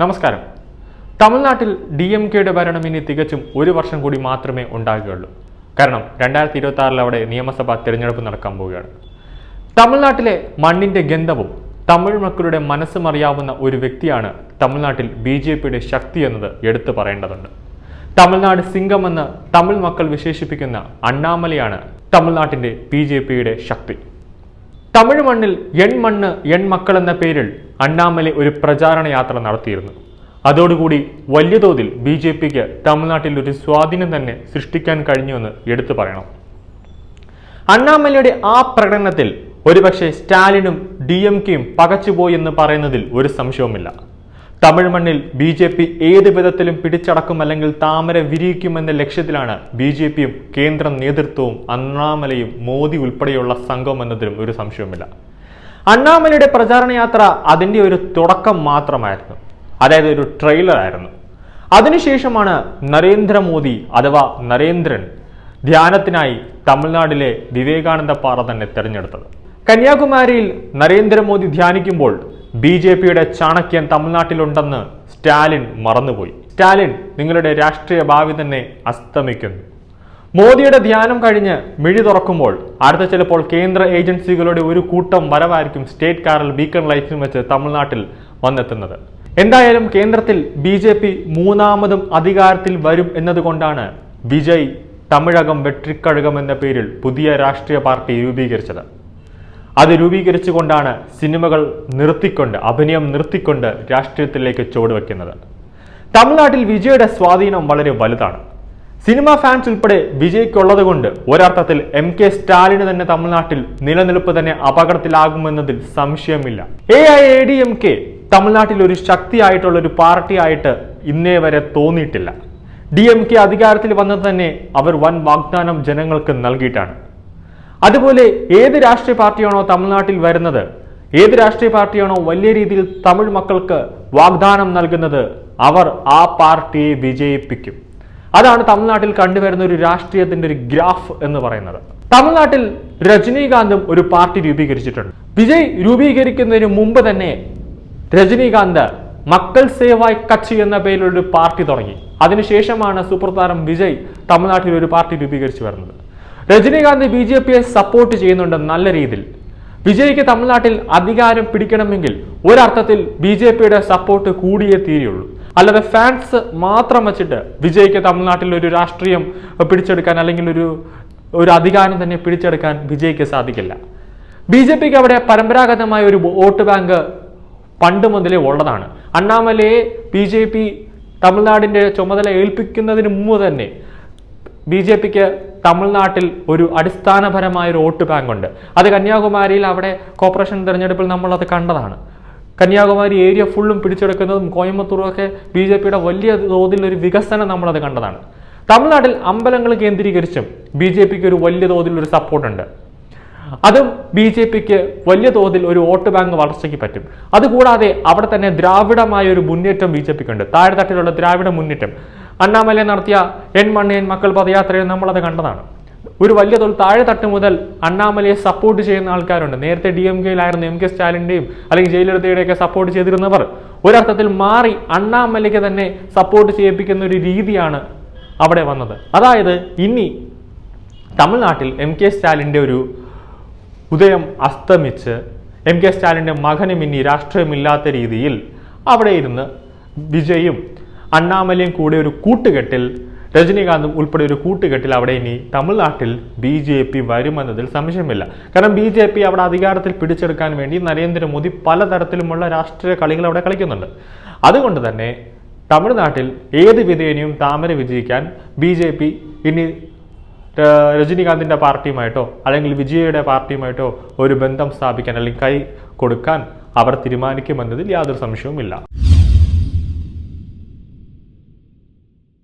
നമസ്കാരം. തമിഴ്നാട്ടിൽ D M കെയുടെ ഭരണം ഇനി തികച്ചും ഒരു വർഷം കൂടി മാത്രമേ ഉണ്ടാകുകയുള്ളൂ. കാരണം രണ്ടായിരത്തി ഇരുപത്തി ആറിൽ അവിടെ നിയമസഭാ തിരഞ്ഞെടുപ്പ് നടക്കാൻ പോവുകയാണ്. തമിഴ്നാട്ടിലെ മണ്ണിന്റെ ഗന്ധവും തമിഴ് മക്കളുടെ മനസ്സും അറിയാവുന്ന ഒരു വ്യക്തിയാണ് തമിഴ്നാട്ടിൽ ബി ജെ പിയുടെ ശക്തി എന്നത് എടുത്തു പറയേണ്ടതുണ്ട്. തമിഴ്നാട് സിംഗമെന്ന് തമിഴ് മക്കൾ വിശേഷിപ്പിക്കുന്ന അണ്ണാമലയാണ് തമിഴ്നാട്ടിന്റെ ബി ജെ പിയുടെ ശക്തി. തമിഴ് മണ്ണിൽ എൺ മണ്ണ് എൺ മക്കൾ എന്ന പേരിൽ അണ്ണാമലൈ ഒരു പ്രചാരണ യാത്ര നടത്തിയിരുന്നു. അതോടുകൂടി വലിയ തോതിൽ ബി ജെ പിക്ക് തമിഴ്നാട്ടിൽ ഒരു സ്വാധീനം തന്നെ സൃഷ്ടിക്കാൻ കഴിഞ്ഞുവെന്ന് എടുത്തു പറയണം. അണ്ണാമലയുടെ ആ പ്രകടനത്തിൽ ഒരുപക്ഷെ സ്റ്റാലിനും ഡി എം കെയും പകച്ചുപോയി എന്ന് പറയുന്നതിൽ ഒരു സംശയവുമില്ല. തമിഴ് മണ്ണിൽ ബി ജെ പി ഏത് വിധത്തിലും പിടിച്ചടക്കും അല്ലെങ്കിൽ താമര വിരിയിക്കുമെന്ന ലക്ഷ്യത്തിലാണ് ബി ജെ പിയും കേന്ദ്ര നേതൃത്വവും അണ്ണാമലയും മോദി ഉൾപ്പെടെയുള്ള സംഘം എന്നതിലും ഒരു സംശയവുമില്ല. അണ്ണാമലയുടെ പ്രചാരണ യാത്ര അതിന്റെ ഒരു തുടക്കം മാത്രമായിരുന്നു. അതായത് ഒരു ട്രെയിലർ ആയിരുന്നു. അതിനുശേഷമാണ് നരേന്ദ്രമോദി അഥവാ നരേന്ദ്രൻ ധ്യാനത്തിനായി തമിഴ്നാട്ടിലെ വിവേകാനന്ദ പാറ തന്നെ തിരഞ്ഞെടുത്തത്. കന്യാകുമാരിയിൽ നരേന്ദ്രമോദി ധ്യാനിക്കുമ്പോൾ ബി ജെ പിയുടെ ചാണക്യൻ തമിഴ്നാട്ടിലുണ്ടെന്ന് സ്റ്റാലിൻ മറന്നുപോയി. സ്റ്റാലിൻ നിങ്ങളുടെ രാഷ്ട്രീയ ഭാവി തന്നെ അസ്തമിക്കുന്നു. മോദിയുടെ ധ്യാനം കഴിഞ്ഞ് മിഴി തുറക്കുമ്പോൾ അടുത്ത ചിലപ്പോൾ കേന്ദ്ര ഏജൻസികളുടെ ഒരു കൂട്ടം വരവായിരിക്കും സ്റ്റേറ്റ് കാറിൽ ബീക്കൺ ലൈറ്റിൽ വെച്ച് തമിഴ്നാട്ടിൽ വന്നെത്തുന്നത്. എന്തായാലും കേന്ദ്രത്തിൽ ബി ജെ പി മൂന്നാമതും അധികാരത്തിൽ വരും എന്നതുകൊണ്ടാണ് വിജയ് തമിഴകം വെട്രിക്കഴകം എന്ന പേരിൽ പുതിയ രാഷ്ട്രീയ പാർട്ടി രൂപീകരിച്ചത്. അത് രൂപീകരിച്ചുകൊണ്ടാണ് സിനിമകൾ നിർത്തിക്കൊണ്ട് അഭിനയം നിർത്തിക്കൊണ്ട് രാഷ്ട്രീയത്തിലേക്ക് ചുവടുവെക്കുന്നത്. തമിഴ്നാട്ടിൽ വിജയുടെ സ്വാധീനം വളരെ വലുതാണ്. സിനിമ ഫാൻസ് ഉൾപ്പെടെ വിജയ്ക്കുള്ളത് കൊണ്ട് ഒരർത്ഥത്തിൽ എം കെ സ്റ്റാലിന് തന്നെ തമിഴ്നാട്ടിൽ നിലനിൽപ്പ് തന്നെ അപകടത്തിലാകുമെന്നതിൽ സംശയമില്ല. A I A D M K തമിഴ്നാട്ടിൽ ഒരു ശക്തിയായിട്ടുള്ള ഒരു പാർട്ടി ആയിട്ട് ഇന്നേ വരെ തോന്നിയിട്ടില്ല. ഡി എം കെ അധികാരത്തിൽ വന്നത് തന്നെ അവർ വൻ വാഗ്ദാനം ജനങ്ങൾക്ക് നൽകിയിട്ടാണ്. അതുപോലെ ഏത് രാഷ്ട്രീയ പാർട്ടിയാണോ തമിഴ്നാട്ടിൽ വരുന്നത്? ഏത് രാഷ്ട്രീയ പാർട്ടിയാണോ വലിയ രീതിയിൽ തമിഴ് മക്കൾക്ക് വാഗ്ദാനം നൽകുന്നത്? അവർ ആ പാർട്ടിയെ വിജയിപ്പിക്കും. അതാണ് തമിഴ്നാട്ടിൽ കണ്ടുവരുന്ന ഒരു രാഷ്ട്രീയത്തിന്റെ ഒരു ഗ്രാഫ് എന്ന് പറയുന്നത്. തമിഴ്നാട്ടിൽ രജനീകാന്തും ഒരു പാർട്ടി രൂപീകരിച്ചിട്ടുണ്ട്. വിജയ് രൂപീകരിക്കുന്നതിന് മുമ്പ് തന്നെ രജനീകാന്ത് മക്കൾ സേവായ് കച്ചി എന്ന പേരിലൊരു പാർട്ടി തുടങ്ങി. അതിനുശേഷമാണ് സൂപ്പർ താരം വിജയ് തമിഴ്നാട്ടിൽ ഒരു പാർട്ടി രൂപീകരിച്ചു വരുന്നത്. രജനീകാന്ത് ബി ജെ പിയെ സപ്പോർട്ട് ചെയ്യുന്നുണ്ട് നല്ല രീതിയിൽ. വിജയ്ക്ക് തമിഴ്നാട്ടിൽ അധികാരം പിടിക്കണമെങ്കിൽ ഒരർത്ഥത്തിൽ ബി ജെ പിയുടെ സപ്പോർട്ട് കൂടിയേ തീരുള്ളൂ. അല്ലാതെ ഫാൻസ് മാത്രം വെച്ചിട്ട് വിജയ്ക്ക് തമിഴ്നാട്ടിൽ ഒരു രാഷ്ട്രീയം പിടിച്ചെടുക്കാൻ അല്ലെങ്കിൽ ഒരു ഒരു അധികാരം തന്നെ പിടിച്ചെടുക്കാൻ വിജയ്ക്ക് സാധിക്കില്ല. ബി ജെ പിക്ക് അവിടെ പരമ്പരാഗതമായ ഒരു വോട്ട് ബാങ്ക് പണ്ട് മുതലേ ഉള്ളതാണ്. അണ്ണാമലയെ ബി ജെ പി തമിഴ്നാടിന്റെ ചുമതല ഏൽപ്പിക്കുന്നതിന് മുമ്പ് തന്നെ ബി ജെ പിക്ക് തമിഴ്നാട്ടിൽ ഒരു അടിസ്ഥാനപരമായ ഒരു വോട്ട് ബാങ്ക് ഉണ്ട്. അത് കന്യാകുമാരിയിൽ അവിടെ കോർപ്പറേഷൻ തിരഞ്ഞെടുപ്പിൽ നമ്മൾ അത് കണ്ടതാണ്. കന്യാകുമാരി ഏരിയ ഫുള്ളും പിടിച്ചെടുക്കുന്നതും കോയമ്പത്തൂറും ഒക്കെ ബി ജെ പിയുടെ വലിയ തോതിൽ ഒരു വികസനം നമ്മളത് കണ്ടതാണ്. തമിഴ്നാട്ടിൽ അമ്പലങ്ങൾ കേന്ദ്രീകരിച്ചും ബി ജെ പിക്ക് ഒരു വലിയ തോതിൽ ഒരു സപ്പോർട്ടുണ്ട് അതും ബി ജെ പിക്ക് വലിയ തോതിൽ ഒരു വോട്ട് ബാങ്ക് വളർച്ചയ്ക്ക് പറ്റും. അതുകൂടാതെ അവിടെ തന്നെ ദ്രാവിഡമായ ഒരു മുന്നേറ്റം ബി ജെ പിക്ക് ഉണ്ട്. താഴെത്തട്ടിലുള്ള ദ്രാവിഡ മുന്നേറ്റം. അണ്ണാമലൈ നടത്തിയ എൻ മണ്ണ് എൻ മക്കൾ പദയാത്രയിൽ നമ്മളത് കണ്ടതാണ്. ഒരു വലിയ തോൽ താഴെ തട്ട് മുതൽ അണ്ണാമലയെ സപ്പോർട്ട് ചെയ്യുന്ന ആൾക്കാരുണ്ട്. നേരത്തെ ഡി എം കെയിലായിരുന്നു എം കെ സ്റ്റാലിന്റെയും അല്ലെങ്കിൽ ജയിലെടുത്തയുടെയൊക്കെ സപ്പോർട്ട് ചെയ്തിരുന്നവർ. ഒരർത്ഥത്തിൽ മാറി അണ്ണാമലയ്ക്ക് തന്നെ സപ്പോർട്ട് ചെയ്യിപ്പിക്കുന്ന ഒരു രീതിയാണ് അവിടെ വന്നത്. അതായത് ഇനി തമിഴ്നാട്ടിൽ എം കെ സ്റ്റാലിന്റെ ഒരു ഉദയം അസ്തമിച്ച് എം കെ സ്റ്റാലിന്റെ മകനും ഇനി രാഷ്ട്രീയമില്ലാത്ത രീതിയിൽ അവിടെ ഇരുന്ന് വിജയും അണ്ണാമലയും കൂടെ ഒരു കൂട്ടുകെട്ടിൽ രജനീകാന്തും ഉൾപ്പെടെ ഒരു കൂട്ടുകെട്ടിൽ അവിടെ ഇനി തമിഴ്നാട്ടിൽ ബി ജെ പി വരുമെന്നതിൽ സംശയമില്ല. കാരണം ബി ജെ പി അവിടെ അധികാരത്തിൽ പിടിച്ചെടുക്കാൻ വേണ്ടി നരേന്ദ്രമോദി പലതരത്തിലുമുള്ള രാഷ്ട്രീയ കളികൾ അവിടെ കളിക്കുന്നുണ്ട്. അതുകൊണ്ട് തന്നെ തമിഴ്നാട്ടിൽ ഏത് വിധേനയും താമര വിജയിക്കാൻ ബി ജെ പി ഇനി രജനീകാന്തിന്റെ പാർട്ടിയുമായിട്ടോ അല്ലെങ്കിൽ വിജയയുടെ പാർട്ടിയുമായിട്ടോ ഒരു ബന്ധം സ്ഥാപിക്കാൻ അല്ലെങ്കിൽ കൈ കൊടുക്കാൻ അവർ തീരുമാനിക്കുമെന്നതിൽ യാതൊരു സംശയവുമില്ല.